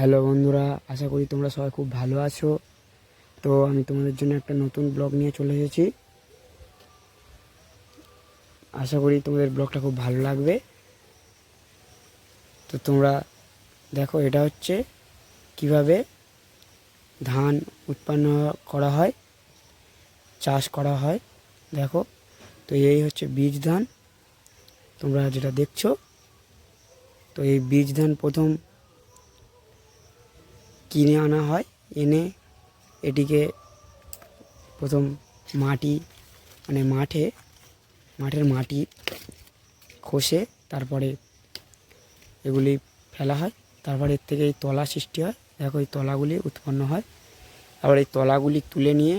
Hello বন্ধুরা, আশা করি তোমরা সবাই খুব ভালো আছো। তো আমি তোমাদের জন্য একটা নতুন ব্লগ নিয়ে চলে এসেছি। আশা করি তোমাদের ব্লগটা খুব ভালো লাগবে। তো তোমরা দেখো, এটা হচ্ছে কীভাবে ধান উৎপন্ন করা হয়, চাষ করা হয়। দেখো, তো এই হচ্ছে বীজ ধান। তোমরা যেটা দেখছ, তো এই বীজ ধান প্রথম কিনে আনা হয়। এনে এটিকে প্রথম মাটি মানে মাঠে, মাঠের মাটি খসে তারপরে এগুলি ফেলা হয়। তারপরে এর থেকে এই তলা সৃষ্টি হয়। দেখো এই তলাগুলি উৎপন্ন হয়। আবার এই তলাগুলি তুলে নিয়ে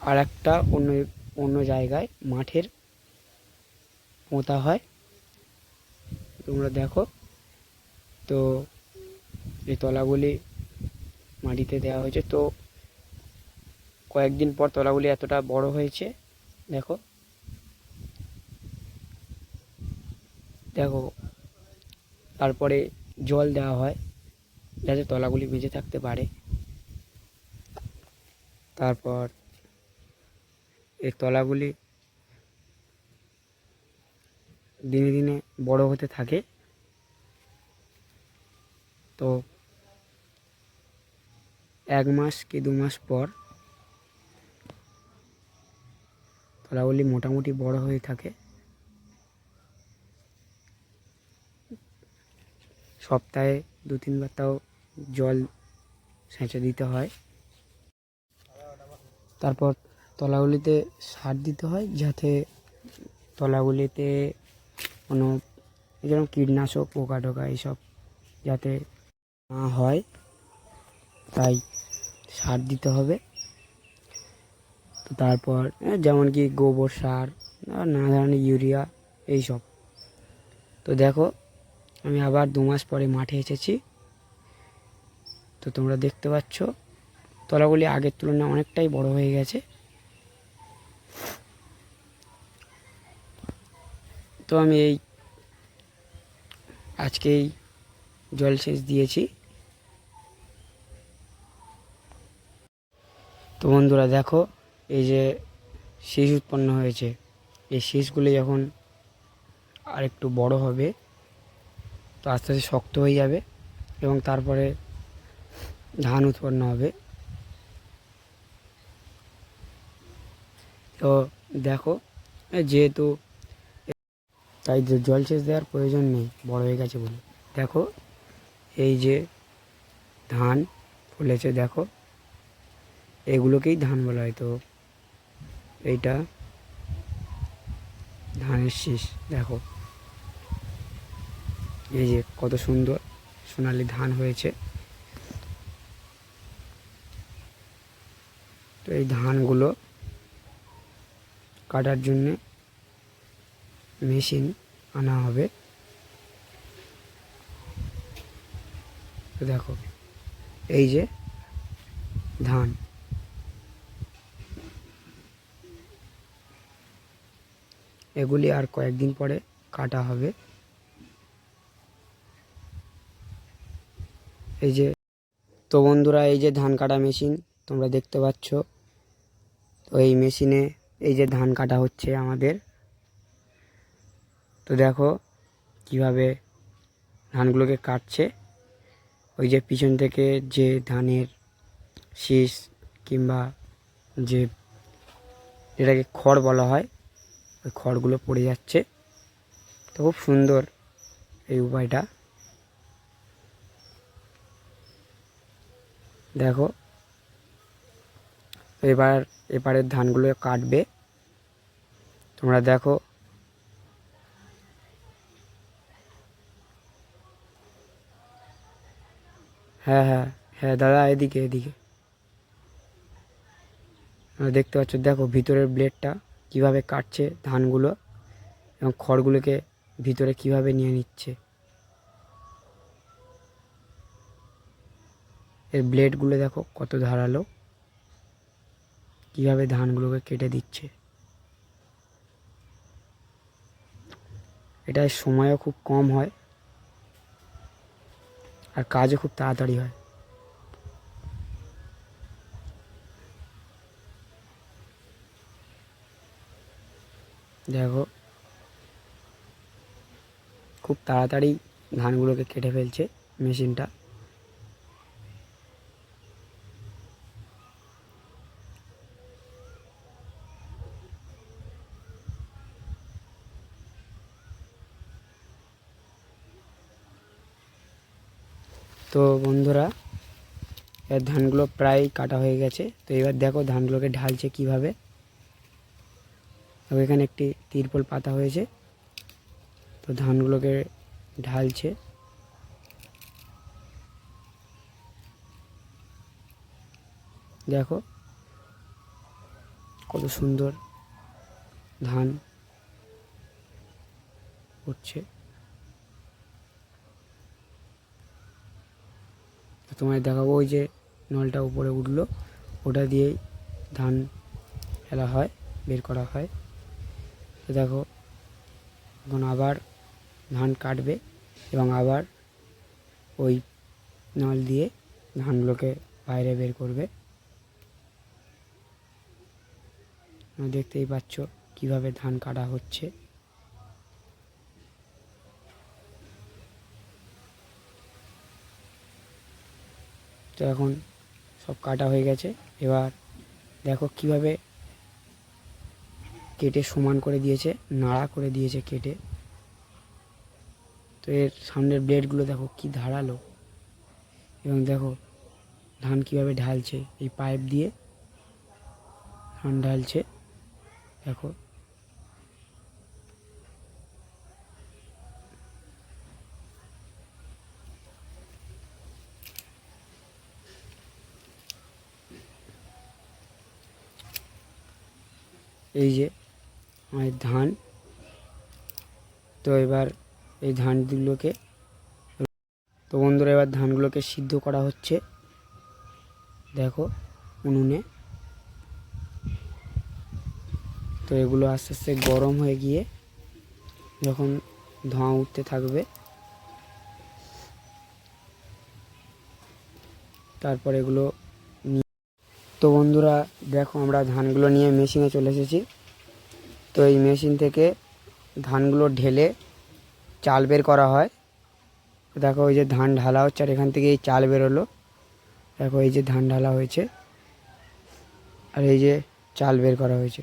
আর একটা অন্য অন্য জায়গায় মাঠের পোঁতা হয়। তোমরা দেখো। তো এই তলাগুলি মাটিতে দেওয়া হয়েছে। তো কয়েকদিন পর তলাগুলি এতটা বড় হয়েছে, দেখো। দেখো, তারপরে জল দেওয়া হয় যাতে তলাগুলি বেঁচে থাকতে পারে। তারপর এই তলাগুলি দিনে দিনে বড় হতে থাকে। তো এক মাস কি দু মাস পর তলাগুলি মোটামুটি বড় হয়ে থাকে। সপ্তাহে দু তিনবার তাও জল সেঁচে দিতে হয়। তারপর তলাগুলিতে সার দিতে হয় যাতে তলাগুলিতে কোনো যেরকম কীটনাশক পোকা টোকা এইসব যাতে না হয়। তাই সার দিতে হবে। তো তারপর যেমন কি গোবর সার নানা ধরনের ইউরিয়া এইসব তো দেখো, আমি আবার দু মাস পরে মাঠে এসেছি। তো তোমরা দেখতে পাচ্ছ, তলাগুলি আগের তুলনায় অনেকটাই বড় হয়ে গেছে। তো আমি এই আজকেই জলসেচ দিয়েছি। বন্ধুরা, দেখো, এই যে শীষ উৎপন্ন হয়েছে। এই শীষগুলি যখন আর একটু বড় হবে, তো আস্তে আস্তে শক্ত হয়ে যাবে এবং তারপরে ধান উৎপন্ন হবে। তো দেখো যেহেতু তাই যে জলসেচ দেওয়ার প্রয়োজন নেই, বড় হয়ে গেছে বলে। দেখো, এই যে ধান ফুলেছে, দেখো। এগুলোকেই ধান বলা হয়। তো এইটা ধানের শীষ, দেখো। এই যে কত সুন্দর সোনালি ধান হয়েছে। তো এই ধানগুলো কাটার জন্যে মেশিন আনা হবে। দেখো, এই যে ধান। এগুলি আর কয়েকদিন পরে কাটা হবে। এই যে, তো বন্ধুরা, এই যে ধান কাটা মেশিন, তোমরা দেখতে পাচ্ছ। তো এই মেশিনে এই যে ধান কাটা হচ্ছে আমাদের। তো দেখো কীভাবে ধানগুলোকে কাটছে। ওই যে পিছন থেকে যে ধানের শীষ কিংবা যে এটাকে খড় বলা হয় ওই খড়গুলো পড়ে যাচ্ছে। তো খুব সুন্দর এই উপায়টা। দেখো, এবার, এবারের ধানগুলো কাটবে। তোমরা দেখো হ্যাঁ হ্যাঁ হ্যাঁ দাদা, এদিকে এদিকে। দেখতে পাচ্ছ, দেখো, ভিতরের ব্লেডটা কীভাবে কাটছে ধানগুলো এবং খড়গুলোকে ভিতরে কীভাবে নিয়ে নিচ্ছে। এর ব্লেডগুলো দেখো কত ধারালো। কীভাবে ধানগুলোকে কেটে দিচ্ছে। এটায় সময়ও খুব কম হয় আর কাজও খুব তাড়াতাড়ি হয়। দেখো। খুব তাড়াতাড়ি ধানগুলোকে কেটে ফেলছে মেশিনটা। তো বন্ধুরা, এর ধানগুলো প্রায় কাটা হয়ে গেছে। তো এবার দেখো ধানগুলোকে ঢালছে কীভাবে। তো এখানে একটি তিরপল পাতা হয়েছে। তো ধানগুলোকে ঢালছে। দেখো, কত সুন্দর ধান উঠছে। তোমায় দেখাবো ওই যে নলটা উপরে উঠল, ওটা দিয়েই ধান ফেলা হয়, বের করা হয়। তো দেখো, এখন আবার ধান কাটবে এবং আবার ওই নল দিয়ে ধানগুলোকে বাইরে বের করবে। দেখতেই পাচ্ছ কীভাবে ধান কাটা হচ্ছে। তো এখন সব কাটা হয়ে গেছে। এবার দেখো কীভাবে কেটে সমান করে দিয়েছে, নাড়া করে দিয়েছে কেটে। তো এর সামনের ব্লেডগুলো দেখো কি ধারালো। এবং দেখো ধান কীভাবে ঢালছে, এই পাইপ দিয়ে ধান ঢালছে, দেখো। এই যে আমাদের ধান। তো এবার এই ধানগুলোকে তো বন্ধুরা, এবার ধানগুলোকে সিদ্ধ করা হচ্ছে। দেখো উনুনে। তো এগুলো আস্তে আস্তে গরম হয়ে গিয়ে যখন ধোঁয়া উঠতে থাকবে, তারপর এগুলো তো বন্ধুরা, দেখো আমরা ধানগুলো নিয়ে মেশিনে চলে এসেছি। তো এই মেশিন থেকে ধানগুলো ঢেলে চাল বের করা হয়। দেখো ওই যে ধান ঢালা হচ্ছে আর এখান থেকে এই চাল বেরোলো। দেখো এই যে ধান ঢালা হয়েছে। আর এই যে চাল বের করা হয়েছে।